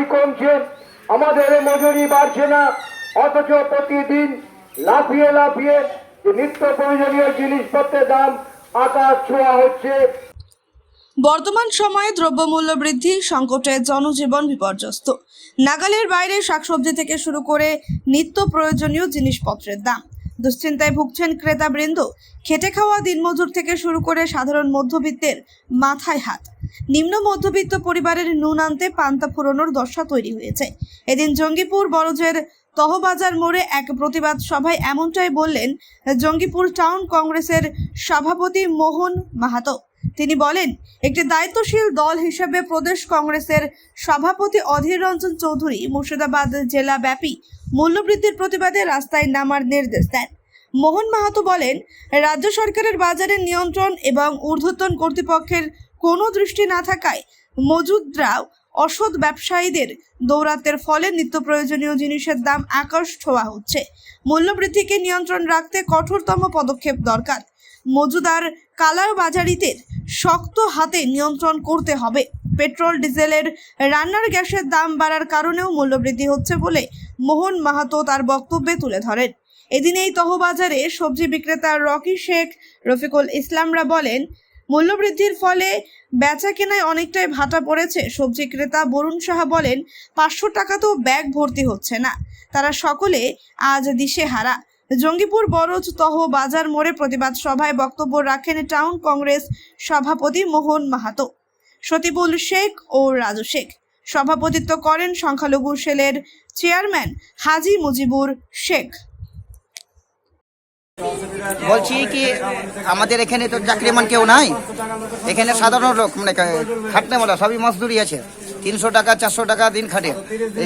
আয় কমছে। আমাদের মজুরি বাড়ছে না। অথচ প্রতিদিন লাফিয়ে লাফিয়ে নিত্য প্রয়োজনীয় জিনিসপত্রের দাম আকাশ ছোঁয়া হচ্ছে। বর্তমান সময়ে দ্রব্যমূল্য বৃদ্ধি, সংকটে জনজীবন বিপর্যস্ত। নাগালের বাইরে শাকসবজি থেকে শুরু করে নিত্য প্রয়োজনীয় জিনিসপত্রের দাম। দুশ্চিন্তায় ভুগছেন ক্রেতাবৃন্দ। খেটে খাওয়া দিনমজুর থেকে শুরু করে সাধারণ মধ্যবিত্তের মাথায় হাত। নিম্ন মধ্যবিত্ত পরিবারের নুন আনতে পান্তা ফুরোনোর দশা তৈরি হয়েছে। এদিন জঙ্গিপুর বড়জের তহবাজার মোড়ে এক প্রতিবাদ সভায় এমনটাই বললেন জঙ্গিপুর টাউন কংগ্রেসের সভাপতি মোহন মাহাতো। তিনি বলেন, একটি দায়িত্বশীল দল হিসেবে প্রদেশ কংগ্রেসের সভাপতি অধীর রঞ্জন চৌধুরী মুর্শিদাবাদ জেলা ব্যাপী মূল্যবৃদ্ধির প্রতিবাদে রাস্তায় নামার নির্দেশ দেন। মোহন মাহাতো বলেন, রাজ্য সরকারের বাজারের নিয়ন্ত্রণ এবং ঊর্ধ্বতন কর্তৃপক্ষের কোনো দৃষ্টি না থাকায় মজুদরাও অসৎ ব্যবসায়ীদের দৌরাত্মের ফলে নিত্য প্রয়োজনীয় জিনিসের দাম আকাশ ছোঁয়া হচ্ছে। মূল্যবৃদ্ধিকে নিয়ন্ত্রণ রাখতে কঠোরতম পদক্ষেপ দরকার। মজুদার কালার বাজারিদের শক্ত হাতে নিয়ন্ত্রণ করতে হবে। পেট্রোল, ডিজেলের রান্নার গ্যাসের দাম বাড়ার কারণেও মূল্যবৃদ্ধি হচ্ছে বলে মোহন মাহাতো তার বক্তব্যে তুলে ধরেন। এদিন এই তহবাজারে সবজি বিক্রেতা রকি শেখ রফিকুল ইসলামরা বলেন মূল্যবৃদ্ধির ফলে বেচা কেনায় অনেকটাই ভাটা পড়েছে। সবজি ক্রেতা বরুণ সাহা বলেন, পাঁচশো টাকা তো ব্যাগ ভর্তি হচ্ছে না। তারা সকলে আজ দিশেহারা। জঙ্গিপুর, বরজ, তহ, বাজার মোড়ে প্রতিবাদ সভায় বক্তব্য রাখেন টাউন কংগ্রেস সভাপতি মোহন মাহাতো। সতিবুল শেখ ও রাজু শেখ সভাপতিত্ব করেন সংখ্যালঘু সেলের চেয়ারম্যান হাজি মুজিবুর শেখ। বলছি কি, আমাদের এখানে তো চাকরিমান কেউ নাই। এখানে সাধারণ লোক মানে খাটনে বলা সবই মজদুরি আছে। তিনশো টাকা, চারশো টাকা দিন খাটে।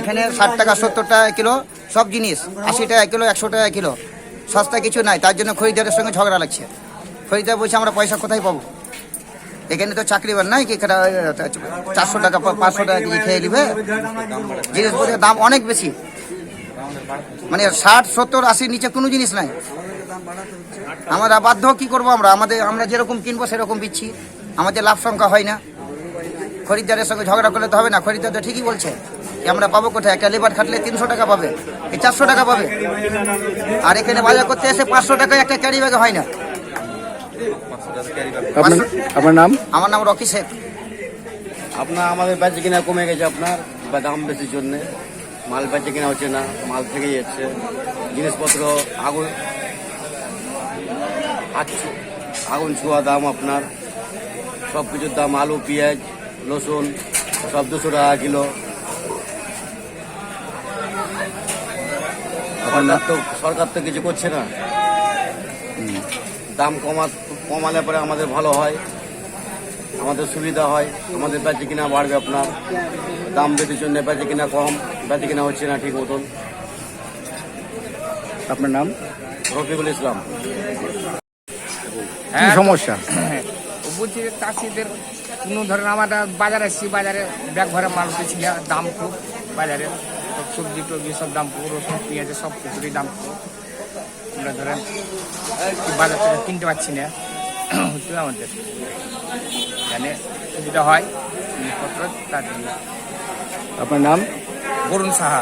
এখানে ষাট টাকা, সত্তর টাকা কিলো সব জিনিস, আশি টাকা কিলো, একশো টাকা কিলো। সস্তা কিছু নাই, তার জন্য খরিদ্দারের সঙ্গে ঝগড়া লাগছে। খরিদ্দার বলছে, আমরা পয়সা কোথায় পাবো? এখানে তো চাকরি চাকরিবার নাই, কি চারশো টাকা পাঁচশো টাকা দিয়ে খেয়ে নিবে। জিনিসপত্রের দাম অনেক বেশি। মানে ষাট, সত্তর, আশির নিচে কোনো জিনিস নাই। আমরা বাধ্য কি করব আমরা? আমাদের আমরা যেরকম কিনবো সেরকম বিচ্ছি। আমাদের লাভ সংখ্যা হয় না। খরিদ্দারের সঙ্গে ঝগড়া করলে তো হবে না। খরিদ্দার তো ঠিকই বলছে যে আমরা পাবো কোথায়? একটা লেবার খাটলে তিনশো টাকা পাবে। এই চারশো টাকা পাবে। আর এখানে বাজার করতে এসে পাঁচশো টাকায় একটা ক্যারি ব্যাগে হয় না। আপনার আপনার নাম? আমার নাম রকি শেখ। আপনার আমাদের বেচে কিনা কমে গেছে আপনার বা দাম বেশির জন্যে। মাল বেচে কিনা হচ্ছে না মাল থেকে যাচ্ছে। জিনিসপত্র আগুন আচ্ছা আগুন ছোঁয়া দাম আপনার। সব কিছুর দাম আলু পেঁয়াজ রসুন সব দুশো টাকা কিলো। সরকার তো সরকার তো কিছু করছে না। দাম কমা কমালে পরে আমাদের ভালো হয়। আমাদের সুবিধা হয়। আমাদের বেচে কিনা বাড়বে আপনার। দাম বেশির জন্য বেচে কিনা কম। বেচে কিনা হচ্ছে না ঠিক মতন। আপনার নাম? রফিকুল ইসলাম। কি সমস্যা? বলছি চাষিদের কোনো ধরেন আমরা বাজারে আসছি বাজারে ব্যাগ ভরে মাল পেয়েছি দাম খুব বাজারে সব সবজি টবজি সব দাম খুব রসুন পেঁয়াজের সব কিছুরই দাম খুব। আমরা ধরেন বাজার থেকে কিনতে পারছি না হচ্ছে আমাদের? এখানে সুবিধা হয় জিনিসপত্র তার জন্য। আপনার নাম? বরুণ সাহা।